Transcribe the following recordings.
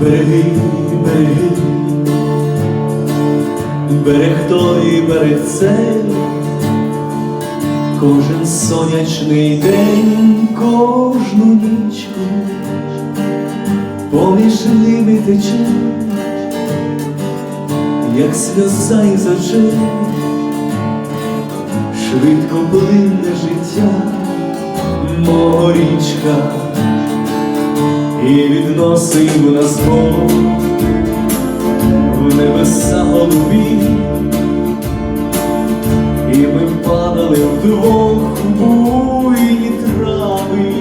береги, береги, берег той, берег цей, кожен сонячний день, кожну нічку, поміж ними тече, як сльоза із очей, швидко плине життя, мого річка і відносив нас Бог в небеса голубі, і ми падали вдвох буйні трави,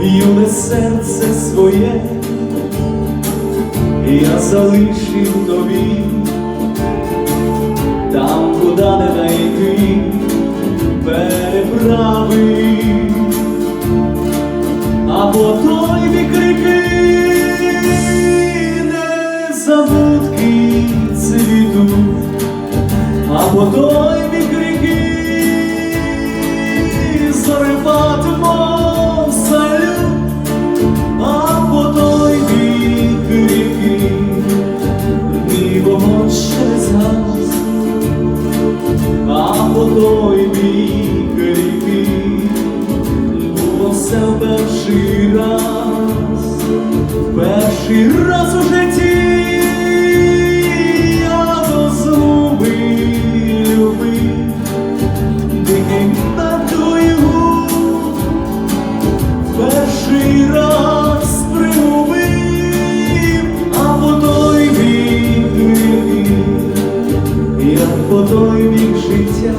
юне серце своє я залишив тобі, там, куди не найти переправи. А по той бік ріки незабудки цвітуть, а по той бік ріки салют, а по той бік вогонь ще згас, а по той бік ріки було все перший раз, перший раз у житті я до зуби любив, дикий татую, в перший раз пригубив, а по той бік. Як по той бік життя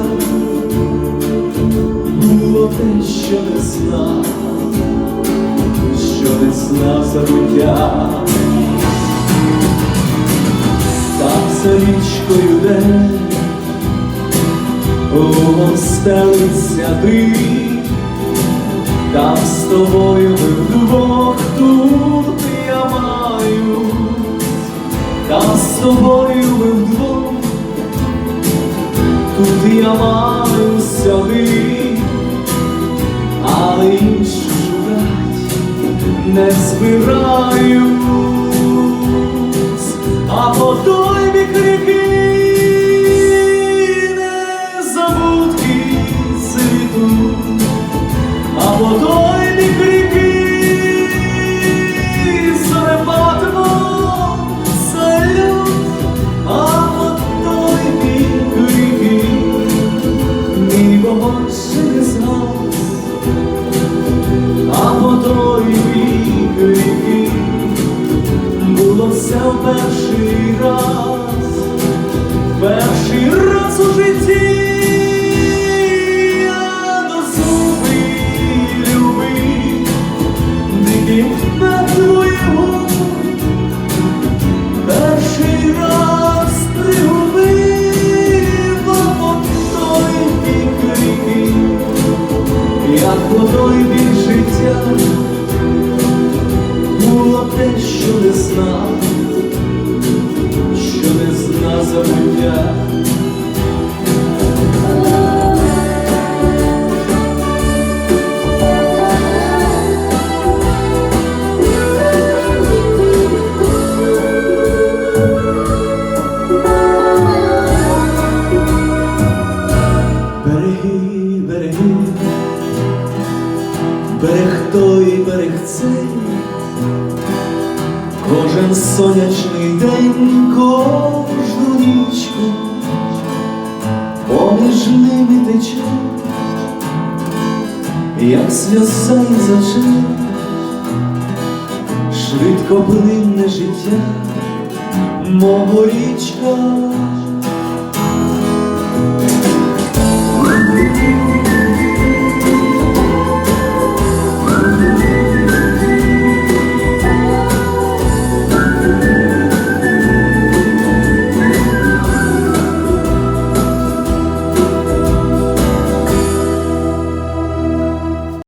було те, що не знав, що не забуття. Там за річкою де О, стелиться ти, там з тобою не збираюсь, а по той бік ріки той бік було все в перший раз, знав, що не знав забуття. Береги, береги, берег той, берег цей, кожен сонячний день, кожну нічку, поміж ними тече, як сльоза і очей, швидко плине життя, мого річка.